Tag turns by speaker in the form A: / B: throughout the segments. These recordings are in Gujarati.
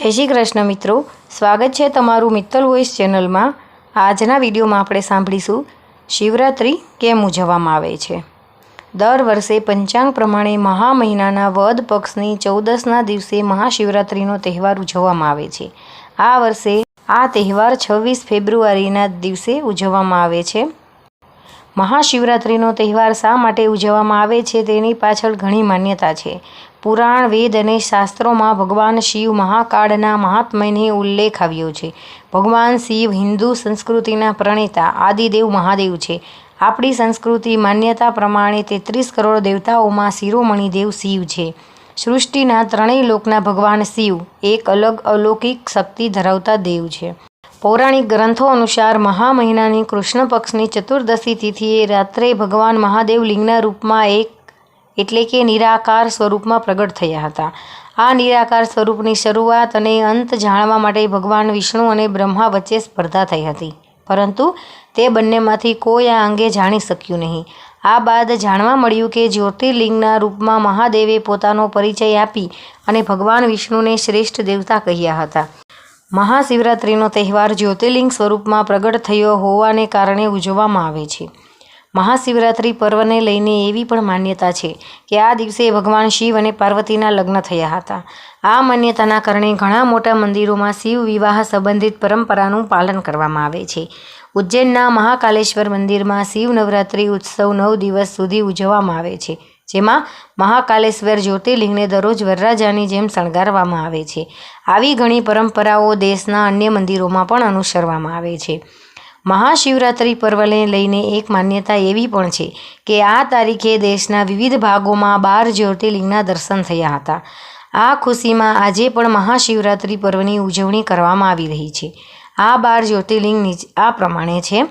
A: જય શ્રી કૃષ્ણ મિત્રો. સ્વાગત છે તમારું મિત્તલ વોઇસ ચેનલમાં. આજના વિડીયોમાં આપણે સાંભળીશું શિવરાત્રિ કેમ ઉજવવામાં આવે છે. દર વર્ષે પંચાંગ પ્રમાણે મહા મહિનાના વદ પક્ષની ચૌદસના દિવસે મહાશિવરાત્રિનો તહેવાર ઉજવવામાં આવે છે. આ વર્ષે આ તહેવાર છવ્વીસ ફેબ્રુઆરીના દિવસે ઉજવવામાં આવે છે. મહાશિવરાત્રિનો તહેવાર શા માટે ઉજવવામાં આવે છે તેની પાછળ ઘણી માન્યતા છે. પુરાણ, વેદ અને શાસ્ત્રોમાં ભગવાન શિવ મહાકાળના મહાત્મ્યને ઉલ્લેખ આવ્યો છે. ભગવાન શિવ હિન્દુ સંસ્કૃતિના પ્રણેતા આદિદેવ મહાદેવ છે. આપણી સંસ્કૃતિ માન્યતા પ્રમાણે તેત્રીસ કરોડ દેવતાઓમાં શિરોમણી દેવ શિવ છે. સૃષ્ટિના ત્રણેય લોકના ભગવાન શિવ એક અલગ અલૌકિક શક્તિ ધરાવતા દેવ છે. પૌરાણિક ગ્રંથો અનુસાર મહા મહિનાની કૃષ્ણ પક્ષની ચતુર્દશી તિથિએ રાત્રે ભગવાન મહાદેવ લિંગના રૂપમાં એક એટલે કે નિરાકાર સ્વરૂપમાં પ્રગટ થયા હતા. આ નિરાકાર સ્વરૂપની શરૂઆત અને અંત જાણવા માટે ભગવાન વિષ્ણુ અને બ્રહ્મા વચ્ચે સ્પર્ધા થઈ હતી. પરંતુ તે બંનેમાંથી કોઈ આ અંગે જાણી શક્યું નહીં. આ બાદ જાણવા મળ્યું કે જ્યોતિર્લિંગના રૂપમાં મહાદેવે પોતાનો પરિચય આપી અને ભગવાન વિષ્ણુને શ્રેષ્ઠ દેવતા કહ્યા હતા. મહાશિવરાત્રિનો તહેવાર જ્યોતિર્લિંગ સ્વરૂપમાં પ્રગટ થયો હોવાને કારણે ઉજવવામાં આવે છે. મહાશિવરાત્રિ પર્વને લઈને એવી પણ માન્યતા છે કે આ દિવસે ભગવાન શિવ અને પાર્વતીના લગ્ન થયા હતા. આ માન્યતાના કારણે ઘણા મોટા મંદિરોમાં શિવ વિવાહ સંબંધિત પરંપરાનું પાલન કરવામાં આવે છે. ઉજ્જૈનના મહાકાલેશ્વર મંદિરમાં શિવ નવરાત્રિ ઉત્સવ નવ દિવસ સુધી ઉજવવામાં આવે છે, જેમાં મહાકાલેશ્વર જ્યોતિર્લિંગને દરરોજ વરરાજાની જેમ શણગારવામાં આવે છે. આવી ઘણી પરંપરાઓ દેશના અન્ય મંદિરોમાં પણ અનુસરવામાં આવે છે. મહાશિવરાત્રિ પર્વને લઈને એક માન્યતા એવી પણ છે કે આ તારીખે દેશના વિવિધ ભાગોમાં બાર જ્યોતિર્લિંગના દર્શન થયા હતા. આ ખુશીમાં આજે પણ મહાશિવરાત્રિ પર્વની ઉજવણી કરવામાં આવી રહી છે. આ બાર જ્યોતિર્લિંગ આ પ્રમાણે છે.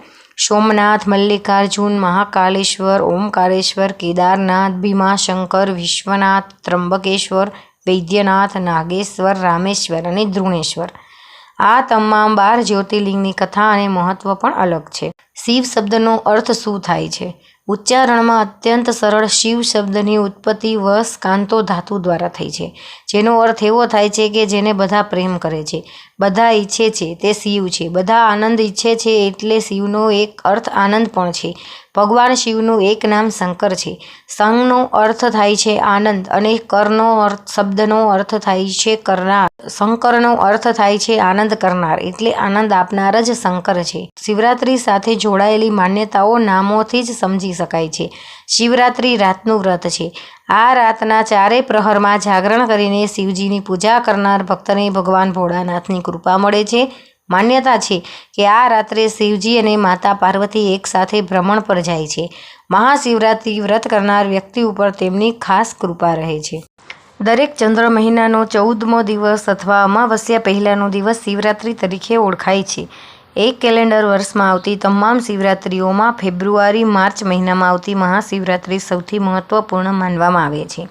A: સોમનાથ, મલ્લિકાર્જુન, મહાકાલેશ્વર, ઓમકારેશ્વર, કેદારનાથ, ભીમાશંકર, વિશ્વનાથ ત્રંબકેશ્વર વૈદ્યનાથ, નાગેશ્વર, રામેશ્વર અને ધ્રુણેશ્વર. આ તમામ બાર જ્યોતિર્લિંગની કથા અને મહત્વ પણ અલગ છે. શિવ શબ્દનો અર્થ શું થાય છે? ઉચ્ચારણમાં અત્યંત સરળ શિવ શબ્દની ઉત્પત્તિ વશ કાંતો ધાતુ દ્વારા થઈ છે. જેનો અર્થ એવો થાય છે કે જેને બધા પ્રેમ કરે છે. બધા ઈચ્છે છે તે શિવ છે. બધા આનંદ ઈચ્છે છે એટલે શિવનો એક અર્થ આનંદ પણ છે. ભગવાન શિવનું એક નામ શંકર છે. સંઘનો અર્થ થાય છે આનંદ અને કરનો અર્થ, શબ્દનો અર્થ થાય છે કરનાર. શંકરનો અર્થ થાય છે આનંદ કરનાર. એટલે આનંદ આપનાર જ શંકર છે. શિવરાત્રી સાથે જોડાયેલી માન્યતાઓ નામોથી જ સમજી શકાય છે. શિવરાત્રિ રાતનું વ્રત છે. આ રાતના ચારે પ્રહરમાં જાગરણ કરીને શિવજીની પૂજા કરનાર ભક્તને ભગવાન ભોળાનાથની કૃપા મળે છે. માન્યતા છે કે આ રાત્રે શિવજી અને માતા પાર્વતી એકસાથે ભ્રમણ પર જાય છે. મહાશિવરાત્રિ વ્રત કરનાર વ્યક્તિ ઉપર તેમની ખાસ કૃપા રહે છે. દરેક ચંદ્ર મહિનાનો ચૌદમો દિવસ અથવા અમાવસ્યા પહેલાંનો દિવસ શિવરાત્રિ તરીકે ઓળખાય છે. એક કેલેન્ડર વર્ષમાં આવતી તમામ શિવરાત્રિઓમાં ફેબ્રુઆરી, માર્ચ મહિનામાં આવતી મહાશિવરાત્રિ સૌથી મહત્ત્વપૂર્ણ માનવામાં આવે છે.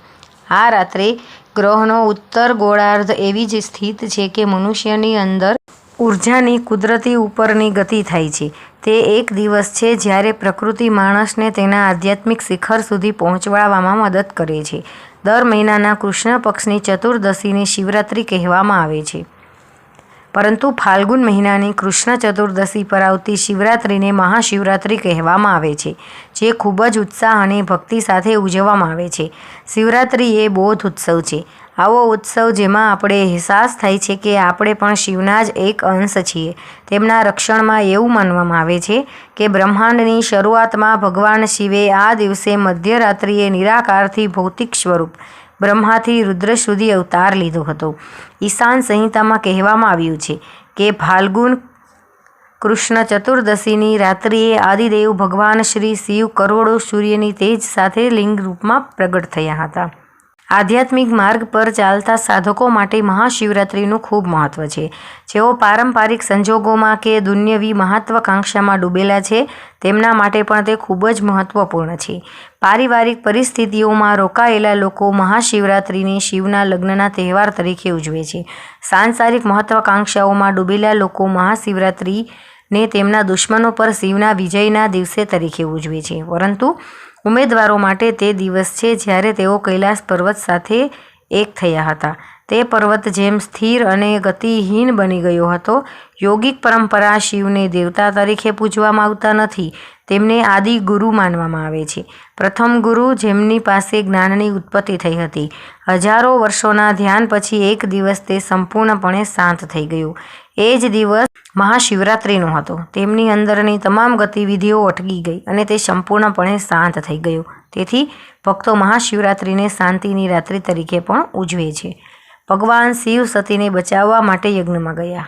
A: આ રાત્રે ગ્રહનો ઉત્તર ગોળાર્ધ એવી જ સ્થિત છે કે મનુષ્યની અંદર ઉર્જાની કુદરતી ઉપરની ગતિ થાય છે. તે એક દિવસ છે જ્યારે પ્રકૃતિ માણસને તેના આધ્યાત્મિક શિખર સુધી પહોંચવાડવામાં મદદ કરે છે. દર મહિનાના કૃષ્ણ પક્ષની ચતુર્દશીને શિવરાત્રિ કહેવામાં આવે છે. પરંતુ ફાલ્ગુન મહિનાની કૃષ્ણ ચતુર્દશી પર આવતી શિવરાત્રિને મહાશિવરાત્રિ કહેવામાં આવે છે, જે ખૂબ જ ઉત્સાહ અને ભક્તિ સાથે ઉજવવામાં આવે છે. શિવરાત્રિ એ બોધ ઉત્સવ છે. આવો ઉત્સવ જેમાં આપણે અહેસાસ થાય છે કે આપણે પણ શિવના જ એક અંશ છીએ. તેમના રક્ષણમાં એવું માનવામાં આવે છે કે બ્રહ્માંડની શરૂઆતમાં ભગવાન શિવે આ દિવસે મધ્યરાત્રિએ નિરાકારથી ભૌતિક સ્વરૂપ બ્રહ્માથી રુદ્ર સુધી અવતાર લીધો હતો. ઈશાન સંહિતામાં કહેવામાં આવ્યું છે કે ફાલ્ગુન કૃષ્ણ ચતુર્દશીની રાત્રિએ આદિદેવ ભગવાન શ્રી શિવ કરોડો સૂર્યની તેજ સાથે લિંગ રૂપમાં પ્રગટ થયા હતા. આધ્યાત્મિક માર્ગ પર ચાલતા સાધકો માટે મહાશિવરાત્રિનું ખૂબ મહત્ત્વ છે. જેઓ પારંપરિક સંજોગોમાં કે દુન્યવી મહત્વાકાંક્ષામાં ડૂબેલા છે, તેમના માટે પણ તે ખૂબ જ મહત્ત્વપૂર્ણ છે. પારિવારિક પરિસ્થિતિઓમાં રોકાયેલા લોકો મહાશિવરાત્રિને શિવના લગ્નના તહેવાર તરીકે ઉજવે છે. સાંસારિક મહત્ત્વાકાંક્ષાઓમાં ડૂબેલા લોકો મહાશિવરાત્રિને તેમના દુશ્મનો પર શિવના વિજયના દિવસે તરીકે ઉજવે છે. પરંતુ ઉમેદવારો માટે તે દિવસ છે જ્યારે તેઓ કૈલાસ પર્વત સાથે એક થયા હતા. તે પર્વત જેમ સ્થિર અને ગતિહીન બની ગયો હતો. યોગિક પરંપરા શિવને દેવતા તરીકે પૂજવામાં આવતા નથી, તેમને આદિ ગુરુ માનવામાં આવે છે. પ્રથમ ગુરુ જેમની પાસે જ્ઞાનની ઉત્પત્તિ થઈ હતી. હજારો વર્ષોના ધ્યાન પછી એક દિવસ તે સંપૂર્ણપણે શાંત થઈ ગયું. એ જ દિવસ મહાશિવરાત્રિનો હતો. તેમની અંદરની તમામ ગતિવિધિઓ અટકી ગઈ અને તે સંપૂર્ણપણે શાંત થઈ ગયું. તેથી ભક્તો મહાશિવરાત્રિને શાંતિની રાત્રિ તરીકે પણ ઉજવે છે. ભગવાન શિવ સતીને બચાવવા માટે યજ્ઞમાં ગયા.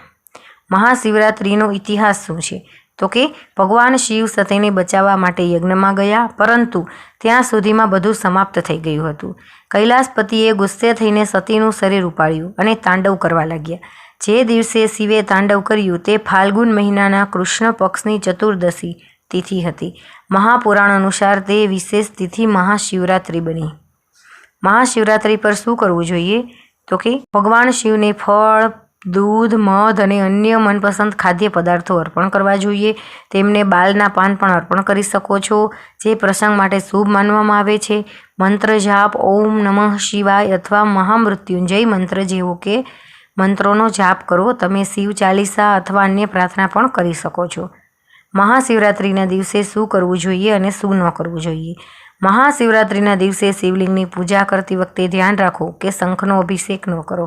A: મહાશિવરાત્રિનો ઇતિહાસ શું છે? તો કે ભગવાન શિવ સતીને બચાવવા માટે યજ્ઞમાં ગયા, પરંતુ ત્યાં સુધીમાં બધું સમાપ્ત થઈ ગયું હતું. કૈલાસપતિએ ગુસ્સે થઈને સતીનું શરીર ઉપાડ્યું અને તાંડવ કરવા લાગ્યા. જે દિવસે શિવે તાંડવ કર્યું તે ફાલ્ગુન મહિનાના કૃષ્ણ પક્ષની ચતુર્દશી તિથિ હતી. મહાપુરાણ અનુસાર તે વિશેષ તિથિ મહાશિવરાત્રિ બની. મહાશિવરાત્રિ પર શું કરવું જોઈએ? તો કે ભગવાન શિવને ફળ, દૂધ, મધ અને અન્ય મનપસંદ ખાદ્ય પદાર્થો અર્પણ કરવા જોઈએ. તેમને બાલના પાન પણ અર્પણ કરી શકો છો, જે પ્રસંગ માટે શુભ માનવામાં આવે છે. મંત્ર જાપ, ઓમ નમઃ શિવાય અથવા મહામૃત્યુંજય મંત્ર જેવો કે મંત્રોનો જાપ કરો તમે શિવ ચાલીસા અથવા અન્ય પ્રાર્થના પણ કરી શકો છો. મહાશિવરાત્રિના દિવસે શું કરવું જોઈએ અને શું ન કરવું જોઈએ? મહાશિવરાત્રિના દિવસે શિવલિંગની પૂજા કરતી વખતે ધ્યાન રાખો કે શંખનો અભિષેક ન કરો.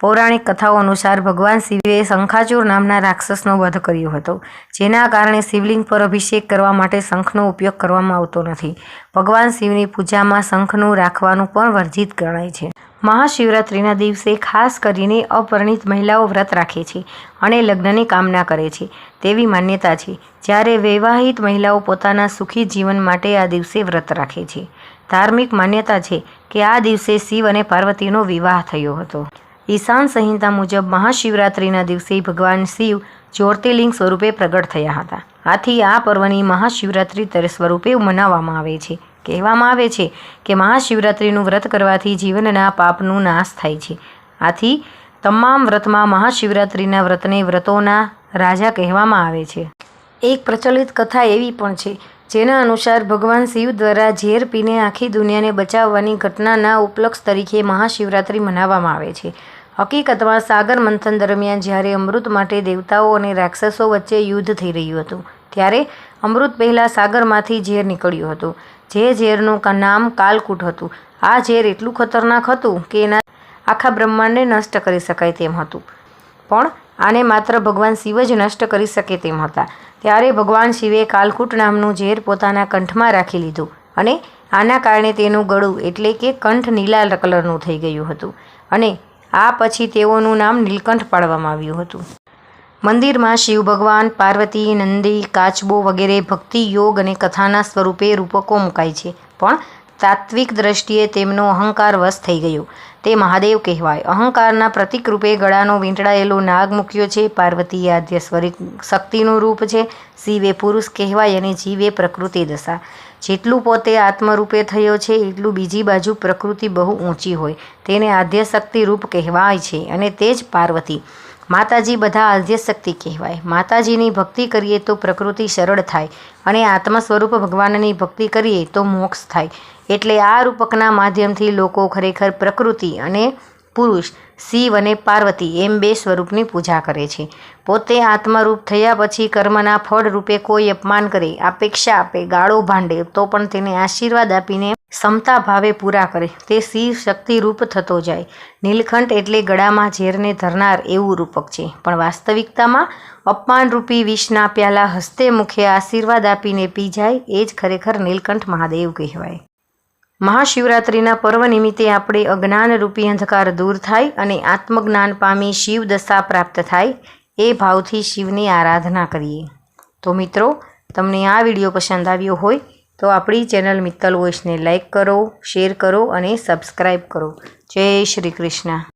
A: પૌરાણિક કથાઓ અનુસાર ભગવાન શિવે શંખાચૂર નામના રાક્ષસનો વધ કર્યો હતો, જેના કારણે શિવલિંગ પર અભિષેક કરવા માટે શંખનો ઉપયોગ કરવામાં આવતો નથી. ભગવાન શિવની પૂજામાં શંખનું રાખવાનું પણ વર્જિત ગણાય છે. મહાશિવરાત્રિના દિવસે ખાસ કરીને અપરિણિત મહિલાઓ વ્રત રાખે છે અને લગ્નની કામના કરે છે. તેવી માન્યતા છે. જ્યારે વૈવાહિત મહિલાઓ પોતાના સુખી જીવન માટે આ દિવસે વ્રત રાખે છે. ધાર્મિક માન્યતા છે કે આ દિવસે શિવ અને પાર્વતીનો વિવાહ થયો હતો. ઈશાન સંહિતા મુજબ મહાશિવરાત્રિના દિવસે ભગવાન શિવ જ્યોતિર્લિંગ સ્વરૂપે પ્રગટ થયા હતા. આથી આ પર્વની મહાશિવરાત્રિ સ્વરૂપે મનાવવામાં આવે છે. કહેવામાં આવે છે કે મહાશિવરાત્રિનું વ્રત કરવાથી જીવનના પાપનું નાશ થાય છે. આથી તમામ વ્રતમાં મહાશિવરાત્રિના વ્રતને વ્રતોના રાજા કહેવામાં આવે છે. એક પ્રચલિત કથા એવી પણ છે, જેના અનુસાર ભગવાન શિવ દ્વારા ઝેર પીને આખી દુનિયાને બચાવવાની ઘટનાના ઉપલક્ષ તરીકે મહાશિવરાત્રિ મનાવવામાં આવે છે. હકીકતમાં સાગર મંથન દરમિયાન જ્યારે અમૃત માટે દેવતાઓ અને રાક્ષસો વચ્ચે યુદ્ધ થઈ રહ્યું હતું, ત્યારે અમૃત પહેલાં સાગરમાંથી ઝેર નીકળ્યું હતું. જે ઝેરનું નામ કાલકૂટ હતું. આ ઝેર એટલું ખતરનાક હતું કે એના આખા બ્રહ્માંડને નષ્ટ કરી શકાય તેમ હતું. પણ આને માત્ર ભગવાન શિવ જ નષ્ટ કરી શકે તેમ હતા. ત્યારે ભગવાન શિવે કાલકૂટ નામનું ઝેર પોતાના કંઠમાં રાખી લીધું અને આના કારણે તેનું ગળું એટલે કે કંઠ નીલા કલરનું થઈ ગયું હતું. અને આ પછી તેઓનું નામ નીલકંઠ પાડવામાં આવ્યું હતું. મંદિરમાં શિવ ભગવાન, પાર્વતી, નંદી, કાચબો વગેરે ભક્તિ, યોગ અને કથાના સ્વરૂપે રૂપકો મુકાય છે. પણ તાત્વિક દ્રષ્ટિએ તેમનો અહંકાર વશ થઈ ગયો. તે મહાદેવ કહેવાય. અહંકારના પ્રતિક રૂપે ગળાનો વીંટળાયેલો નાગ મૂક્યો છે. પાર્વતી આદ્ય સ્વરી શક્તિનું રૂપ છે. શિવે પુરુષ કહેવાય અને જીવે પ્રકૃતિ દશા. જેટલું પોતે આત્મરૂપે થયો છે, એટલું બીજી બાજુ પ્રકૃતિ બહુ ઊંચી હોય. તેને આદ્યશક્તિ રૂપ કહેવાય છે અને તે જ પાર્વતી. માતાજી બધા આદ્યશક્તિ કહેવાય. માતાજીની ભક્તિ કરીએ તો પ્રકૃતિ સરળ થાય અને આત્મ સ્વરૂપ ભગવાનની ભક્તિ કરીએ તો મોક્ષ થાય. એટલે આ રૂપકના માધ્યમથી લોકો ખરેખર પ્રકૃતિ અને પુરુષ, શિવ અને પાર્વતી એમ બે સ્વરૂપની પૂજા કરે છે. પોતે આત્મરૂપ થયા પછી કર્મના ફળ રૂપે કોઈ અપમાન કરે, અપેક્ષા આપે, ગાળો ભાંડે, તો પણ તેને આશીર્વાદ આપીને ક્ષમતા ભાવે પૂરા કરે. તે શિવ શક્તિરૂપ થતો જાય. નીલકંઠ એટલે ગળામાં ઝેરને ધરનાર એવું રૂપક છે. પણ વાસ્તવિકતામાં અપમાનરૂપી વિષના પ્યાલા હસ્તે મુખે આશીર્વાદ આપીને પી જાય એ જ ખરેખર નીલકંઠ મહાદેવ કહેવાય. મહાશિવરાત્રિના પર્વ નિમિત્તે આપણે અજ્ઞાનરૂપી અંધકાર દૂર થાય અને આત્મજ્ઞાન પામી શિવ દશા પ્રાપ્ત થાય એ ભાવથી શિવની આરાધના કરીએ. તો મિત્રો, તમને આ વીડિયો પસંદ આવ્યો હોય તો આપણી ચેનલ મિત્તલ વોઇસને લાઈક કરો, શેર કરો અને સબસ્ક્રાઈબ કરો. જય શ્રી કૃષ્ણ.